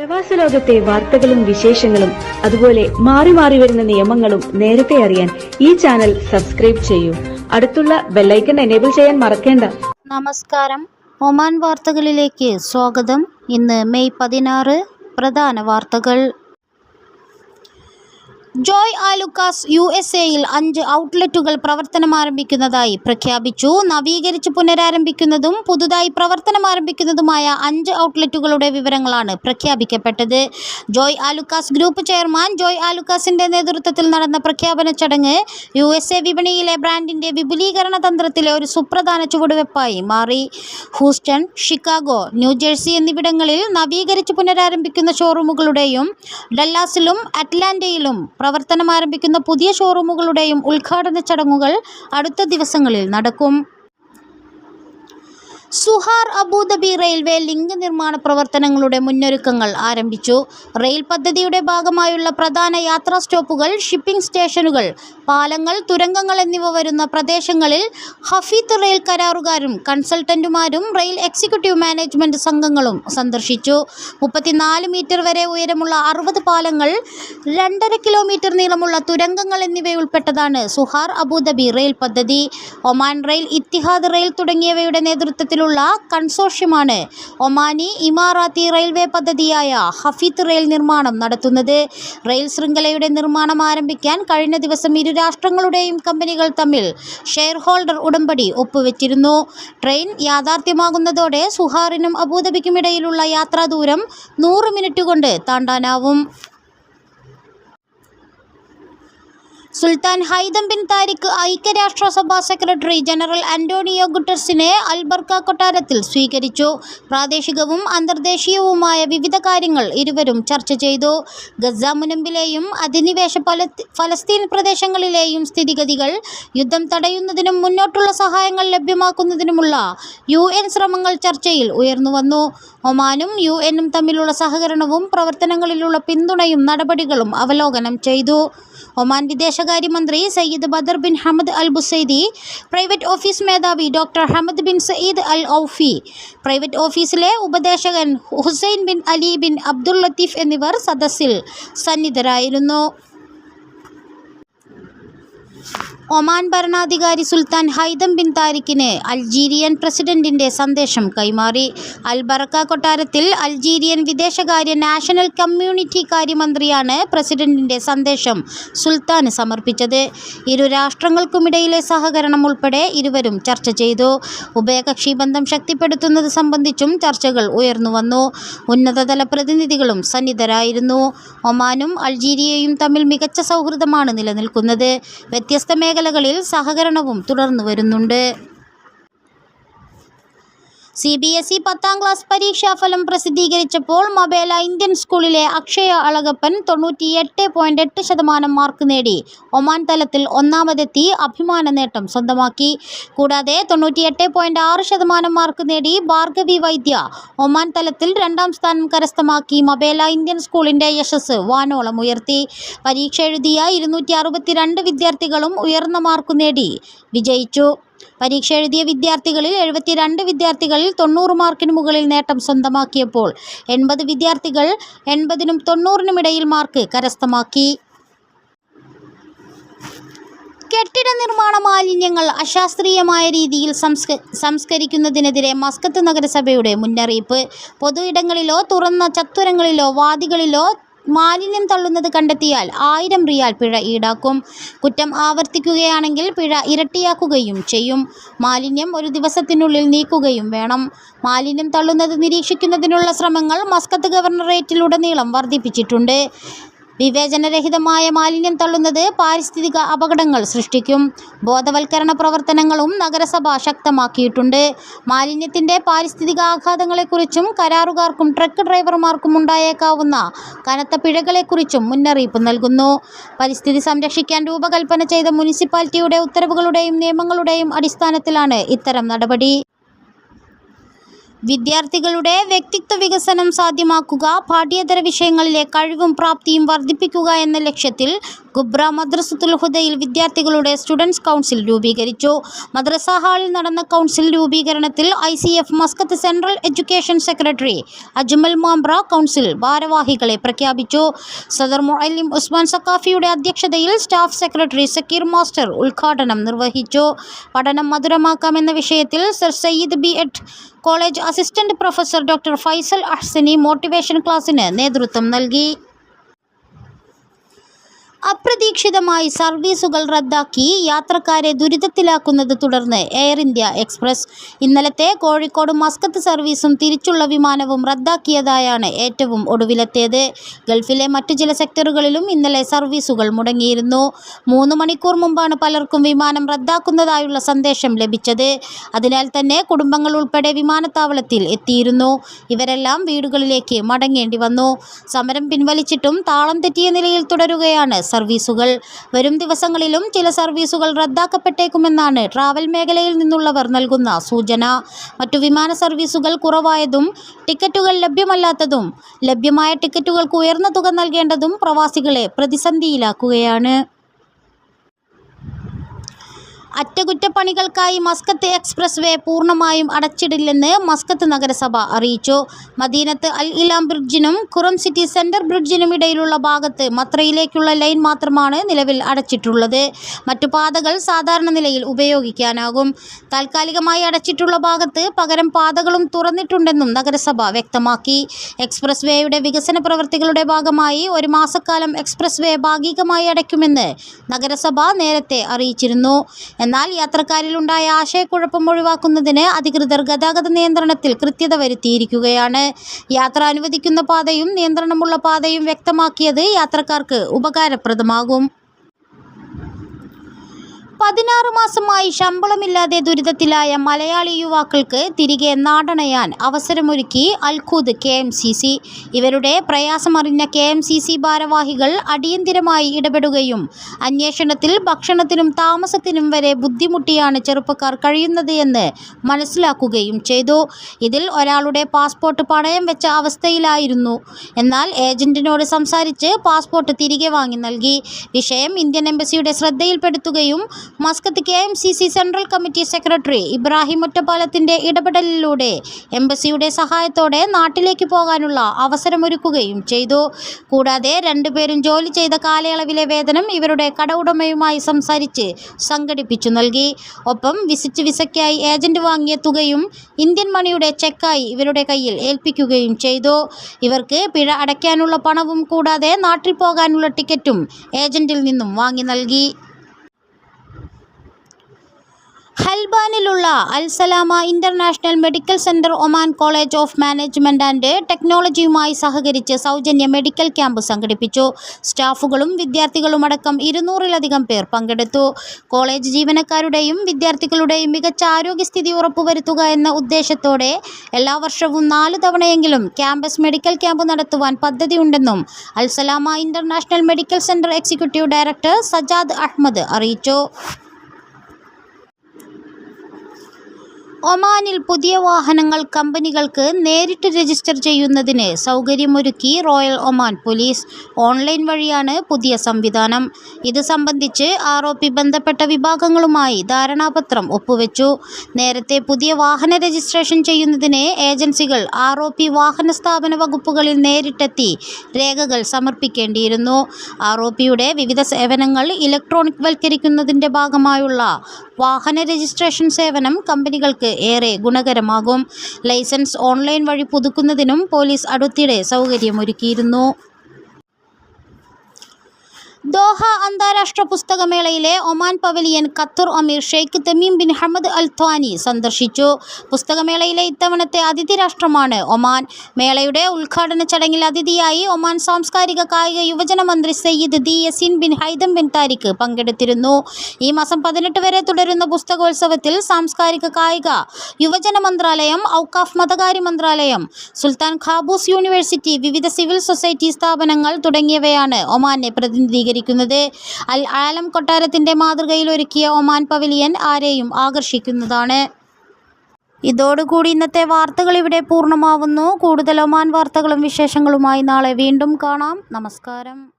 പ്രവാസ ലോകത്തെ വാർത്തകളും വിശേഷങ്ങളും അതുപോലെ മാറി മാറി വരുന്ന നിയമങ്ങളും നേരത്തെ അറിയാൻ ഈ ചാനൽ സബ്സ്ക്രൈബ് ചെയ്യൂ. അടുത്തുള്ള ബെല്ലൈക്കൺ എനേബിൾ ചെയ്യാൻ മറക്കേണ്ട. നമസ്കാരം. ഒമാൻ വാർത്തകളിലേക്ക് സ്വാഗതം. ഇന്ന് മെയ് പതിനാറ് പ്രധാന വാർത്തകൾ. ജോയ് ആലുക്കാസ് യു എസ് എയിൽ അഞ്ച് ഔട്ട്ലെറ്റുകൾ പ്രവർത്തനമാരംഭിക്കുന്നതായി പ്രഖ്യാപിച്ചു. നവീകരിച്ച് പുനരാരംഭിക്കുന്നതും പുതുതായി പ്രവർത്തനമാരംഭിക്കുന്നതുമായ അഞ്ച് ഔട്ട്ലെറ്റുകളുടെ വിവരങ്ങളാണ് പ്രഖ്യാപിക്കപ്പെട്ടത്. ജോയ് ആലുക്കാസ് ഗ്രൂപ്പ് ചെയർമാൻ ജോയ് ആലുക്കാസിന്റെ നേതൃത്വത്തിൽ നടന്ന പ്രഖ്യാപന ചടങ്ങ് യു എസ് എ വിപണിയിലെ ബ്രാൻഡിന്റെ വിപുലീകരണ തന്ത്രത്തിലെ ഒരു സുപ്രധാന ചുവടുവെപ്പായി മാറി. ഹൂസ്റ്റൺ ഷിക്കാഗോ ന്യൂജേഴ്സി എന്നിവിടങ്ങളിൽ നവീകരിച്ച് പുനരാരംഭിക്കുന്ന ഷോറൂമുകളുടെയും ഡല്ലാസിലും അറ്റ്ലാന്റയിലും പ്രവർത്തനം ആരംഭിക്കുന്ന പുതിയ ഷോറൂമുകളുടെയും ഉദ്ഘാടന ചടങ്ങുകൾ അടുത്ത ദിവസങ്ങളിൽ നടക്കും. സുഹാർ അബുദാബി റെയിൽവേ ലിങ്ക് നിർമ്മാണ പ്രവർത്തനങ്ങളുടെ മുന്നൊരുക്കങ്ങൾ ആരംഭിച്ചു. റെയിൽ പദ്ധതിയുടെ ഭാഗമായുള്ള പ്രധാന യാത്രാ സ്റ്റോപ്പുകൾ ഷിപ്പിംഗ് സ്റ്റേഷനുകൾ പാലങ്ങൾ തുരങ്കങ്ങൾ എന്നിവ വരുന്ന പ്രദേശങ്ങളിൽ ഹഫീത്ത് റെയിൽ കരാറുകാരും കൺസൾട്ടന്റുമാരും റെയിൽ എക്സിക്യൂട്ടീവ് മാനേജ്മെന്റ് സംഘങ്ങളും സന്ദർശിച്ചു. മുപ്പത്തിനാല് മീറ്റർ വരെ ഉയരമുള്ള അറുപത് പാലങ്ങൾ രണ്ടര കിലോമീറ്റർ നീളമുള്ള തുരങ്കങ്ങൾ എന്നിവയുൾപ്പെട്ടതാണ് സുഹാർ അബുദാബി റെയിൽ പദ്ധതി. ഒമാൻ റെയിൽ ഇത്തിഹാദ് റെയിൽ തുടങ്ങിയവയുടെ നേതൃത്വത്തിലുള്ള കൺസോഷ്യമാണ് ഒമാനി ഇമാറാത്തി റെയിൽവേ പദ്ധതിയായ ഹഫീത്ത് റെയിൽ നിർമ്മാണം നടത്തുന്നത്. റെയിൽ ശൃംഖലയുടെ നിർമ്മാണം ആരംഭിക്കാൻ കഴിഞ്ഞ ദിവസം ഇരു രാഷ്ട്രങ്ങളുടെയും കമ്പനികൾ തമ്മിൽ ഷെയർ ഹോൾഡർ ഉടമ്പടി ഒപ്പുവെച്ചിരുന്നു. ട്രെയിൻ യാഥാർത്ഥ്യമാകുന്നതോടെ സുഹാറിനും അബൂദബിക്കുമിടയിലുള്ള യാത്രാദൂരം നൂറ് മിനിറ്റ് കൊണ്ട് താണ്ടാനാവും. സുൽത്താൻ ഹൈദം ബിൻ താരിഖ് ഐക്യരാഷ്ട്രസഭാ സെക്രട്ടറി ജനറൽ അന്റോണിയോ ഗുട്ടർസിനെ അൽബർക്ക കൊട്ടാരത്തിൽ സ്വീകരിച്ചു. പ്രാദേശികവും അന്തർദേശീയവുമായ വിവിധ കാര്യങ്ങൾ ഇരുവരും ചർച്ച ചെയ്തു. ഗസ മുനമ്പിലെയും അധിനിവേശ ഫലസ്തീ- ഫലസ്തീൻ പ്രദേശങ്ങളിലെയും സ്ഥിതിഗതികൾ യുദ്ധം തടയുന്നതിനും മുന്നോട്ടുള്ള സഹായങ്ങൾ ലഭ്യമാക്കുന്നതിനുമുള്ള യു എൻ ശ്രമങ്ങൾ ചർച്ചയിൽ ഉയർന്നുവന്നു ഒമാനും യു എന്നും തമ്മിലുള്ള സഹകരണവും പ്രവർത്തനങ്ങളിലുള്ള പിന്തുണയും നടപടികളും അവലോകനം ചെയ്തു. ഒമാൻ വിദേശകാര്യമന്ത്രി Sayyid Badr bin Hamad Al Busaidi private office മേധാവി doctor Hamad bin Sayyid Al Aufi private ഓഫീസിലെ ഉപദേശകൻ Hussein bin Ali bin Abdul Latif എന്നിവർ സദസ്സിൽ സന്നിധരായിരുന്നു. ഒമാൻ ഭരണാധികാരി സുൽത്താൻ ഹൈദം ബിൻ താരിഖിന് അൾജീരിയൻ പ്രസിഡന്റിന്റെ സന്ദേശം കൈമാറി. അൽബറക്ക കൊട്ടാരത്തിൽ അൾജീരിയൻ വിദേശകാര്യ നാഷണൽ കമ്മ്യൂണിറ്റി കാര്യമന്ത്രിയാണ് പ്രസിഡന്റിന്റെ സന്ദേശം സുൽത്താന് സമർപ്പിച്ചത്. ഇരു രാഷ്ട്രങ്ങൾക്കുമിടയിലെ സഹകരണം ഉൾപ്പെടെ ഇരുവരും ചർച്ച ചെയ്തു. ഉഭയകക്ഷി ബന്ധം ശക്തിപ്പെടുത്തുന്നത് സംബന്ധിച്ചും ചർച്ചകൾ ഉയർന്നുവന്നു ഉന്നതതല പ്രതിനിധികളും സന്നിധരായിരുന്നു. ഒമാനും അൾജീരിയയും തമ്മിൽ മികച്ച സൗഹൃദമാണ് നിലനിൽക്കുന്നത്. വ്യത്യസ്ത മേഖലകളിൽ സഹകരണവും തുടർന്നു വരുന്നുണ്ട്. സി ബി എസ് ഇ പത്താം ക്ലാസ് പരീക്ഷാഫലം പ്രസിദ്ധീകരിച്ചപ്പോൾ മൊബേല ഇന്ത്യൻ സ്കൂളിലെ അക്ഷയ അളകപ്പൻ തൊണ്ണൂറ്റിയെട്ട് പോയിന്റ് എട്ട് ശതമാനം മാർക്ക് നേടി. ഒമാൻ തലത്തിൽ ഒന്നാമതെത്തി അഭിമാന നേട്ടം സ്വന്തമാക്കി. കൂടാതെ തൊണ്ണൂറ്റിയെട്ട് പോയിന്റ് ആറ് ശതമാനം മാർക്ക് നേടി ഭാർഗവി വൈദ്യ. ഒമാൻ തലത്തിൽ രണ്ടാം സ്ഥാനം കരസ്ഥമാക്കി മൊബേല ഇന്ത്യൻ സ്കൂളിന്റെ യശസ് വാനോളം ഉയർത്തി. പരീക്ഷ എഴുതിയ ഇരുന്നൂറ്റി വിദ്യാർത്ഥികളും ഉയർന്ന മാർക്ക് നേടി. വിജയിച്ചു. പരീക്ഷ എഴുതിയ വിദ്യാർത്ഥികളിൽ എഴുപത്തിരണ്ട് വിദ്യാർത്ഥികളിൽ തൊണ്ണൂറ് മാർക്കിന് മുകളിൽ നേട്ടം സ്വന്തമാക്കിയപ്പോൾ എൺപത് വിദ്യാർത്ഥികൾ എൺപതിനും തൊണ്ണൂറിനുമിടയിൽ മാർക്ക് കരസ്ഥമാക്കി. കെട്ടിട നിർമ്മാണ മാലിന്യങ്ങൾ അശാസ്ത്രീയമായ രീതിയിൽ സംസ്ക സംസ്കരിക്കുന്നതിനെതിരെ മസ്കത്ത് നഗരസഭയുടെ മുന്നറിയിപ്പ്. പൊതു ഇടങ്ങളിലോ തുറന്ന ചത്തുരങ്ങളിലോ വാദികളിലോ മാലിന്യം തള്ളുന്നത് കണ്ടെത്തിയാൽ ആയിരം റിയാൽ പിഴ ഈടാക്കും. കുറ്റം ആവർത്തിക്കുകയാണെങ്കിൽ പിഴ ഇരട്ടിയാക്കുകയും ചെയ്യും. മാലിന്യം ഒരു ദിവസത്തിനുള്ളിൽ നീക്കുകയും വേണം. മാലിന്യം തള്ളുന്നത് നിരീക്ഷിക്കുന്നതിനുള്ള ശ്രമങ്ങൾ മസ്കത്ത് ഗവർണറേറ്റിലുടനീളം വർദ്ധിപ്പിച്ചിട്ടുണ്ട്. വിവേചനരഹിതമായ മാലിന്യം തള്ളുന്നത് പാരിസ്ഥിതിക അപകടങ്ങൾ സൃഷ്ടിക്കും. ബോധവൽക്കരണ പ്രവർത്തനങ്ങളും നഗരസഭ ശക്തമാക്കിയിട്ടുണ്ട്. മാലിന്യത്തിന്റെ പാരിസ്ഥിതിക ആഘാതങ്ങളെക്കുറിച്ചും കരാറുകാർക്കും ട്രക്ക് ഡ്രൈവർമാർക്കും ഉണ്ടായേക്കാവുന്ന കനത്ത പിഴകളെക്കുറിച്ചും മുന്നറിയിപ്പ് നൽകുന്നു. പരിസ്ഥിതി സംരക്ഷിക്കാൻ രൂപകൽപ്പന ചെയ്ത മുനിസിപ്പാലിറ്റിയുടെ ഉത്തരവുകളുടെയും നിയമങ്ങളുടെയും അടിസ്ഥാനത്തിലാണ് ഇത്തരം നടപടി. വിദ്യാർത്ഥികളുടെ വ്യക്തിത്വ വികസനം സാധ്യമാക്കുക പാഠ്യേതര വിഷയങ്ങളിലെ കഴിവും പ്രാപ്തിയും വർദ്ധിപ്പിക്കുക എന്ന ലക്ഷ്യത്തിൽ ഗുബ്ര മദ്രസത്തുൽ ഹുദയിൽ വിദ്യാർത്ഥികളുടെ സ്റ്റുഡൻസ് കൗൺസിൽ രൂപീകരിച്ചു. മദ്രസ ഹാളിൽ നടന്ന കൗൺസിൽ രൂപീകരണത്തിൽ I C F Muscat central education secretary Ajmal Mambra council ഭാരവാഹികളെ പ്രഖ്യാപിച്ചു. സദർ മുഅല്ലിം ഉസ്മാൻ സക്കാഫിയുടെ അധ്യക്ഷതയിൽ സ്റ്റാഫ് സെക്രട്ടറി സക്കീർ മാസ്റ്റർ ഉദ്ഘാടനം നിർവഹിച്ചു. പഠനം മധുരമാക്കാമെന്ന വിഷയത്തിൽ Sir Syed B Ed college assistant professor doctor Faisal Ahsani motivation ക്ലാസ്സിന് നേതൃത്വം നൽകി. അപ്രതീക്ഷിതമായി സർവീസുകൾ റദ്ദാക്കി യാത്രക്കാരെ ദുരിതത്തിലാക്കുന്നത് തുടർന്ന് എയർ ഇന്ത്യ എക്സ്പ്രസ്. ഇന്നലത്തെ കോഴിക്കോട് മസ്കത്ത് സർവീസും തിരിച്ചുള്ള വിമാനവും റദ്ദാക്കിയതായാണ് ഏറ്റവും ഒടുവിലെത്തിയത് ഗൾഫിലെ മറ്റു ചില സെക്ടറുകളിലും ഇന്നലെ സർവീസുകൾ മുടങ്ങിയിരുന്നു. മൂന്ന് മണിക്കൂർ മുമ്പാണ് പലർക്കും വിമാനം റദ്ദാക്കുന്നതായുള്ള സന്ദേശം ലഭിച്ചത്. അതിനാൽ തന്നെ കുടുംബങ്ങൾ ഉൾപ്പെടെ വിമാനത്താവളത്തിൽ എത്തിയിരുന്നു. ഇവരെല്ലാം വീടുകളിലേക്ക് മടങ്ങേണ്ടി വന്നു. സമരം പിൻവലിച്ചിട്ടും താളം തെറ്റിയ നിലയിൽ തുടരുകയാണ് സർവീസുകൾ. വരും ദിവസങ്ങളിലും ചില സർവീസുകൾ റദ്ദാക്കപ്പെട്ടേക്കുമെന്നാണ് ട്രാവൽ മേഖലയിൽ നിന്നുള്ളവർ നൽകുന്ന സൂചന. മറ്റു വിമാന സർവീസുകൾ കുറവായതും ടിക്കറ്റുകൾ ലഭ്യമല്ലാത്തതും ലഭ്യമായ ടിക്കറ്റുകൾക്ക് ഉയർന്ന തുക നൽകേണ്ടതും പ്രവാസികളെ പ്രതിസന്ധിയിലാക്കുകയാണ്. അറ്റകുറ്റപ്പണികൾക്കായി മസ്കത്ത് എക്സ്പ്രസ് വേ പൂർണമായും അടച്ചിടില്ലെന്ന് മസ്കത്ത് നഗരസഭ അറിയിച്ചു. മദീനത്ത് അൽ ഇലാം ബ്രിഡ്ജിനും ഖുറം സിറ്റി സെന്റർ ബ്രിഡ്ജിനും ഇടയിലുള്ള ഭാഗത്ത് മത്രയിലേക്കുള്ള ലൈൻ മാത്രമാണ് നിലവിൽ അടച്ചിട്ടുള്ളത്. മറ്റു പാതകൾ സാധാരണ നിലയിൽ ഉപയോഗിക്കാനാകും. താൽക്കാലികമായി അടച്ചിട്ടുള്ള ഭാഗത്ത് പകരം പാതകളും തുറന്നിട്ടുണ്ടെന്നും നഗരസഭ വ്യക്തമാക്കി. എക്സ്പ്രസ് വേയുടെ വികസന പ്രവൃത്തികളുടെ ഭാഗമായി ഒരു മാസക്കാലം എക്സ്പ്രസ് വേ ഭാഗികമായി അടയ്ക്കുമെന്ന് നഗരസഭ നേരത്തെ അറിയിച്ചിരുന്നു. എന്നാൽ യാത്രക്കാരിലുണ്ടായ ആശയക്കുഴപ്പം ഒഴിവാക്കുന്നതിന് അധികൃതർ ഗതാഗത നിയന്ത്രണത്തിൽ കൃത്യത വരുത്തിയിരിക്കുകയാണ്. യാത്ര അനുവദിക്കുന്ന പാതയും നിയന്ത്രണമുള്ള പാതയും വ്യക്തമാക്കിയത് യാത്രക്കാർക്ക് ഉപകാരപ്രദമാകും. പതിനാറ് മാസമായി ശമ്പളമില്ലാതെ ദുരിതത്തിലായ മലയാളി യുവാക്കൾക്ക് തിരികെ നാടണയാൻ അവസരമൊരുക്കി Al Khoudh K M C C. ഇവരുടെ പ്രയാസമറിഞ്ഞ കെ എം സി സി ഭാരവാഹികൾ അടിയന്തിരമായി ഇടപെടുകയും അന്വേഷണത്തിൽ ഭക്ഷണത്തിനും താമസത്തിനും വരെ ബുദ്ധിമുട്ടിയാണ് ചെറുപ്പക്കാർ കഴിയുന്നത് എന്ന് മനസ്സിലാക്കുകയും ചെയ്തു. ഇതിൽ ഒരാളുടെ പാസ്പോർട്ട് പണയം വെച്ച അവസ്ഥയിലായിരുന്നു. എന്നാൽ ഏജന്റിനോട് സംസാരിച്ച് പാസ്പോർട്ട് തിരികെ വാങ്ങി നൽകി. വിഷയം ഇന്ത്യൻ എംബസിയുടെ ശ്രദ്ധയിൽപ്പെടുത്തുകയും Muscat K M C C central committee secretary Ibrahim ഒറ്റപ്പാലത്തിന്റെ ഇടപെടലിലൂടെ എംബസിയുടെ സഹായത്തോടെ നാട്ടിലേക്ക് പോകാനുള്ള അവസരമൊരുക്കുകയും ചെയ്തു. കൂടാതെ രണ്ടുപേരും ജോലി ചെയ്ത കാലയളവിലെ വേതനം ഇവരുടെ കട ഉടമയുമായി സംസാരിച്ച് സംഘടിപ്പിച്ചു നൽകി. ഒപ്പം വിസിറ്റ് വിസയ്ക്കായി ഏജന്റ് വാങ്ങിയ തുകയും ഇന്ത്യൻ മണിയുടെ ചെക്കായി ഇവരുടെ കയ്യിൽ ഏൽപ്പിക്കുകയും ചെയ്തു. ഇവർക്ക് പിഴ അടയ്ക്കാനുള്ള പണവും കൂടാതെ നാട്ടിൽ പോകാനുള്ള ടിക്കറ്റും ഏജന്റിൽ നിന്നും വാങ്ങി നൽകി. ഹൽബാനിലുള്ള Al Salama international medical centre Oman college of management and ടെക്നോളജിയുമായി സഹകരിച്ച് സൗജന്യ മെഡിക്കൽ ക്യാമ്പ് സംഘടിപ്പിച്ചു. സ്റ്റാഫുകളും വിദ്യാർത്ഥികളും വിദ്യാർത്ഥികളുമടക്കം ഇരുന്നൂറിലധികം പേർ പങ്കെടുത്തു. കോളേജ് ജീവനക്കാരുടെയും വിദ്യാർത്ഥികളുടെയും മികച്ച ആരോഗ്യസ്ഥിതി ഉറപ്പുവരുത്തുക എന്ന ഉദ്ദേശത്തോടെ എല്ലാ വർഷവും നാല് തവണയെങ്കിലും ക്യാമ്പസ് മെഡിക്കൽ ക്യാമ്പ് നടത്തുവാൻ പദ്ധതിയുണ്ടെന്നും Alsalama international medical centre executive director Sajad Ahmed അറിയിച്ചു. ഒമാനിൽ പുതിയ വാഹനങ്ങൾ കമ്പനികൾക്ക് നേരിട്ട് രജിസ്റ്റർ ചെയ്യുന്നതിന് സൗകര്യമൊരുക്കി റോയൽ ഒമാൻ പോലീസ് ഓൺലൈൻ വഴിയാണ് പുതിയ സംവിധാനം. ഇത് സംബന്ധിച്ച് ആർ ഒ പി ബന്ധപ്പെട്ട വിഭാഗങ്ങളുമായി ധാരണാപത്രം ഒപ്പുവെച്ചു. നേരത്തെ പുതിയ വാഹന രജിസ്ട്രേഷൻ ചെയ്യുന്നതിന് ഏജൻസികൾ ആർ വാഹന സ്ഥാപന വകുപ്പുകളിൽ നേരിട്ടെത്തി രേഖകൾ സമർപ്പിക്കേണ്ടിയിരുന്നു. ആർ വിവിധ സേവനങ്ങൾ ഇലക്ട്രോണിക് വൽക്കരിക്കുന്നതിന്റെ ഭാഗമായുള്ള വാഹന രജിസ്ട്രേഷൻ സേവനം കമ്പനികൾക്ക് ഏറെ ഗുണകരമാകും. ലൈസൻസ് ഓൺലൈൻ വഴി പുതുക്കുന്നതിനും പോലീസ് അടുത്തിടെ സൗകര്യമൊരുക്കിയിരുന്നു. ദോഹ അന്താരാഷ്ട്ര പുസ്തകമേളയിലെ Oman pavilion Qatar Emir Sheikh Tamim bin Hamad Al Thani സന്ദർശിച്ചു. പുസ്തകമേളയിലെ ഇത്തവണത്തെ അതിഥി രാഷ്ട്രമാണ് ഒമാൻ. മേളയുടെ ഉദ്ഘാടന ചടങ്ങിൽ അതിഥിയായി ഒമാൻ സാംസ്കാരിക കായിക യുവജന മന്ത്രി Sayyid Theyazin bin Haitham bin Tariq പങ്കെടുത്തിരുന്നു. ഈ മാസം പതിനെട്ട് വരെ തുടരുന്ന പുസ്തകോത്സവത്തിൽ സാംസ്കാരിക കായിക യുവജന മന്ത്രാലയം ഔക്കാഫ് മതകാര്യ മന്ത്രാലയം സുൽത്താൻ ഖാബൂസ് യൂണിവേഴ്സിറ്റി വിവിധ സിവിൽ സൊസൈറ്റി സ്ഥാപനങ്ങൾ തുടങ്ങിയവയാണ് ഒമാനെ പ്രതിനിധീകരിക്കുന്നത്. അൽ ആലം കൊട്ടാരത്തിന്റെ മാതൃകയിൽ ഒരുക്കിയ ഒമാൻ പവലിയൻ ആരെയും ആകർഷിക്കുന്നതാണ്. ഇതോടുകൂടി ഇന്നത്തെ വാർത്തകൾ ഇവിടെ പൂർണമാവുന്നു. കൂടുതൽ ഒമാൻ വാർത്തകളും വിശേഷങ്ങളുമായി നാളെ വീണ്ടും കാണാം. നമസ്കാരം.